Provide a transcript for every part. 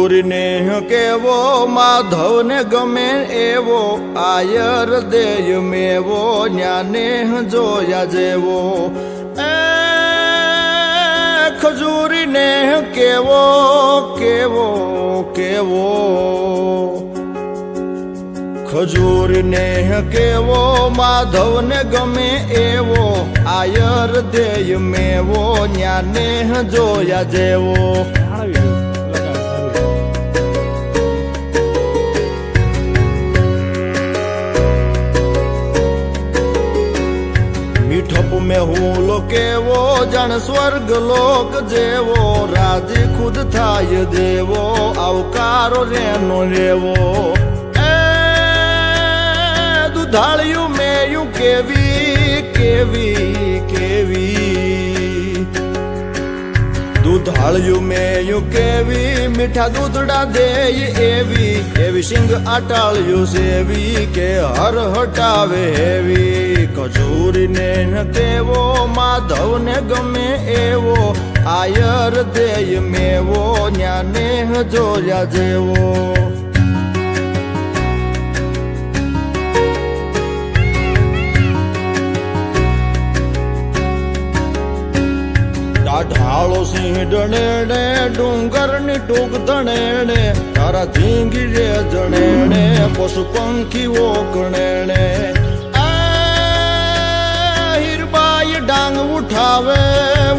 ખજૂરને કેવો માધવને ગમે એવો, આયર દેય મેવો, ન્યાને જોયા જેવો. ખજૂરીને કેવો કેવો કેવો. ખજૂરને કેવો માધવને ગમે એવો, આયર દેય મેવો, ન્યાને જોયા જેવો. હું લો કેવો જાણ સ્વર્ગ લોક જેવો, રાજી ખુદ થાય દેવો, આવકારો રેનો લેવો. એ દુધાળ્યું મેયું કેવી કેવી કેવી? દુધાળ્યું મેયું કેવી, મીઠા દૂધડા દેય એવી એવી સિંગ આટાળ્યું સેવી, કે હર હટાવે એવી ખજૂરીને ન કેવો માધવને ગમે એવો આયર દેય મેવો ન્યાને જોયા જેવો ઢાળો સિંહ ડણેણે ડુંગરની ટૂંક ધણેણે તારા ધીંગી રે જણેણે પશુ પંખીઓ ગણેણે ઉઠાવે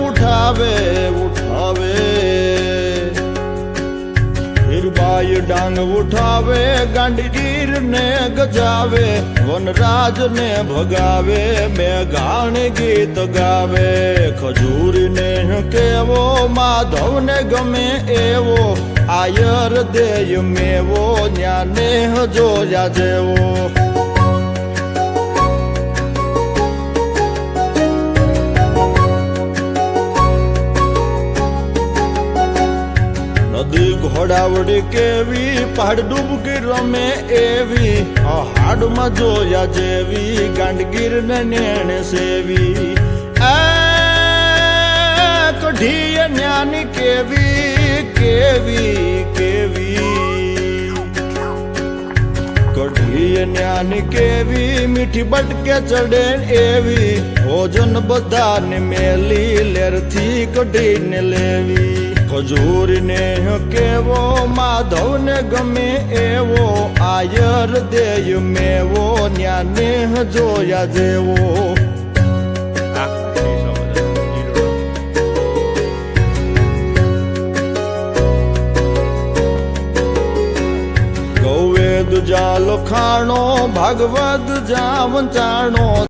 ઉઠાવે ઉઠાવે. હીરબાઈ ડાંગ ઉઠાવે ગાંડીગીર ને ગજાવે વનરાજ ને ભગાવે મેઘાણ ગીત ગાવે. ખજૂર ને કેવો માધવ ને ગમે એવો, આયર દેય મેવો ન્યાને જોયા જેવો. નદી ઘોડાવડી કેવી પહાડ ડૂબકી રમે એવી, આ હાડમાં જોયા જેવી ગાંડગીર ને નેણ સેવી. આ કઢીએ જ્ઞાની કેવી કેવી કેવી. કઢીએ જ્ઞાની કેવી, મીઠી બટકે ચડે એવી, ભોજન બધાને મેલી, લેરથી કઢીને લેવી. ખજૂરીને કેવો માધવને ગમે એવો આયર દેય મેવો ન્યાને જોયા જેવો. ગૌવેદ જાલ ખાણો ભગવદ જામ વંચાણો